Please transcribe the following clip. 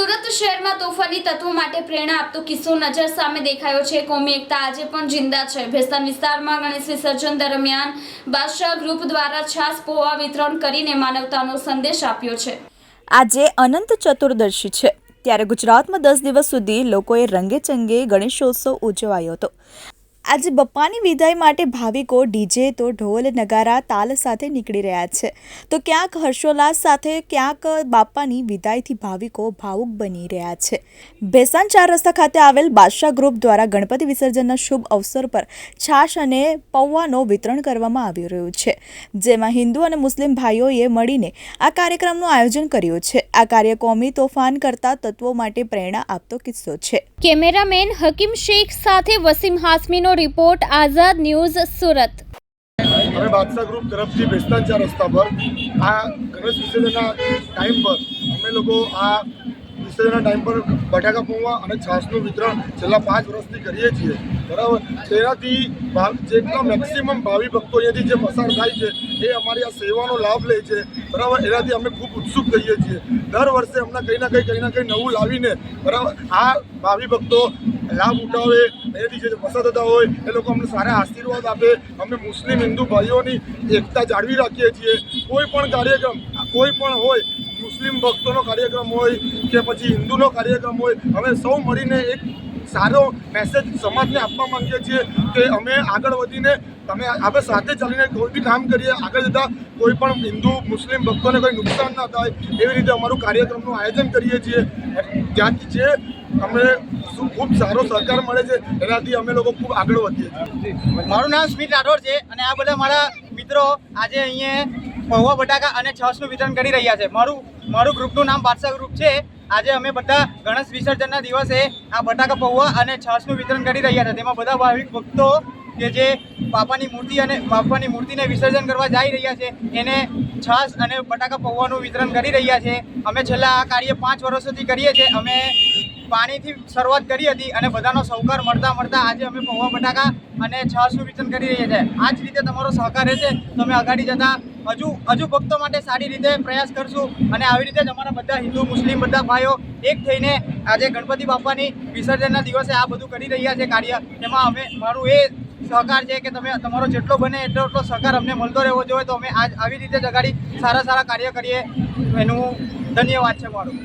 સુરત શહેરમાં તોફાની તત્વો માટે પ્રેરણા આપતો કિસ્સો નજર સામે દેખાયો છે. કોમી એકતા આજે પણ જિંદા છે. ભેસ્તાન વિસ્તારમાં ગણેશ વિસર્જન દરમિયાન બાદશાહ ગ્રુપ દ્વારા છાસ, પોવા વિતરણ કરીને માનવતાનો સંદેશ આપ્યો છે. આજે અનંત ચતુર્દશી છે. ત્યારે ગુજરાતમાં દસ દિવસ સુધી લોકોએ રંગેચંગે ગણેશોત્સવ ઉજવાયો હતો. આજે બપ્પાની વિદાય માટે ભાવિકો ડીજે તો ઢોલ, નગારા, તાલ સાથે નીકળી રહ્યા છે. તો ક્યાંક હર્ષોલ્લાસ સાથે, ક્યાંક બાપ્પાની વિદાયથી ભાવિકો ભાવુક બની રહ્યા છે. ભેસાણ ચાર રસ્તા ખાતે આવેલ બાદશાહ ગ્રુપ દ્વારા ગણપતિ વિસર્જનના શુભ અવસર પર છાશ અને પૌવાનો વિતરણ કરવામાં આવી રહ્યું છે. જેમાં હિન્દુ અને મુસ્લિમ ભાઈઓએ મળીને આ કાર્યક્રમનું આયોજન કર્યું છે. આ કાર્ય કોમી તોફાન કરતા તત્વો માટે પ્રેરણા આપતો કિસ્સો છે. કેમેરામેન હકીમ શેખ સાથે વસીમ હાસમીનો રિપોર્ટ આઝાદ ન્યૂઝ સુરત. અમે બાદશાહ ગ્રુપ તરફથી બેસતા ચાર રસ્તા પર આ ગણેશ વિસર્જનના ટાઈમ પર અમે લોકો આ વિસર્જનના ટાઈમ પર બટાકા પૌવા અને છાશનું વિતરણ છેલ્લા પાંચ વર્ષથી કરીએ છીએ. બરાબર? તેનાથી જેટલા મેક્સિમમ ભાવિ ભક્તો અહીંયાથી જે પસાર થાય છે, એ અમારી આ સેવાનો લાભ લે છે. બરાબર? એનાથી અમે ખૂબ ઉત્સુક થઈએ છીએ. દર વર્ષે અમને કંઈ ના કંઈ કંઈ ના કંઈ નવું લાવીને, બરાબર? આ ભાવિ ભક્તો લાભ ઉઠાવે એનાથી જે પસાર થતા હોય, એ લોકો અમને સારા આશીર્વાદ આપે. અમે મુસ્લિમ હિન્દુ ભાઈઓની એકતા જાળવી રાખીએ છીએ. કોઈ પણ કાર્યક્રમ, કોઈ પણ હોય, મુસ્લિમ ભક્તોનો કાર્યક્રમ હોય કે પછી હિન્દુનો કાર્યક્રમ હોય, અમે સૌ મળીને એક સારો મેસેજ સમાજને આપવા માંગીએ છીએ કે અમે આગળ વધીને, તમે આપણે સાથે ચાલીને કોઈ બી કામ કરીએ, આગળ જતાં કોઈ પણ હિન્દુ, મુસ્લિમ ભક્તોને કોઈ નુકસાન ના થાય, એવી રીતે અમારું કાર્યક્રમનું આયોજન કરીએ છીએ. જ્યાંથી જે અમને શું ખૂબ સારો સહકાર મળે છે, એનાથી અમે લોકો ખૂબ આગળ વધીએ છીએ. મારું નામ સ્મિત રાઠોડ છે અને આ બધા મારા મિત્રો આજે અહીંયા પૌવા બટાકા અને છસનું વિતરણ કરી રહ્યા છે. મારું મારું ગ્રુપનું નામ બાદશાહ ગ્રુપ છે. આજે અમે બધા ગણેશ વિસર્જનના દિવસે આ બટાકા પૌવા અને છસનું વિતરણ કરી રહ્યા છે. તેમાં બધા ભાવિક ભક્તો કે જે બાપાની મૂર્તિ અને બાપાની મૂર્તિને વિસર્જન કરવા જઈ રહ્યા છે, એને છાશ અને બટાકા પૌવાનું વિતરણ કરી રહ્યા છે. અમે છેલ્લા આ કાર્ય પાંચ વર્ષોથી કરીએ છીએ. અમે પાણીથી શરૂઆત કરી હતી અને બધાનો સહકાર મળતા મળતા આજે અમે પૌવા બટાકા અને છાશનું વિતરણ કરી રહ્યા છીએ આ જ રીતે તમારો સહકાર રહેશે તો અમે આગળ જતા હજુ હજુ ભક્તો માટે સારી રીતે પ્રયાસ કરશું અને આવી રીતે જ અમારા બધા હિન્દુ, મુસ્લિમ બધા ભાઈઓ એક થઈને આજે ગણપતિ બાપાની વિસર્જનના દિવસે આ બધું કરી રહ્યા છે કાર્ય. એમાં અમે, મારું એ સહકાર છે કે તમે, તમારો જેટલો બને એટલો એટલો સહકાર અમને મળતો રહેવો જોઈએ. તો અમે આજ આવી રીતે જ અગાડી સારા સારા કાર્ય કરીએ. એનું ધન્યવાદ છે મારું.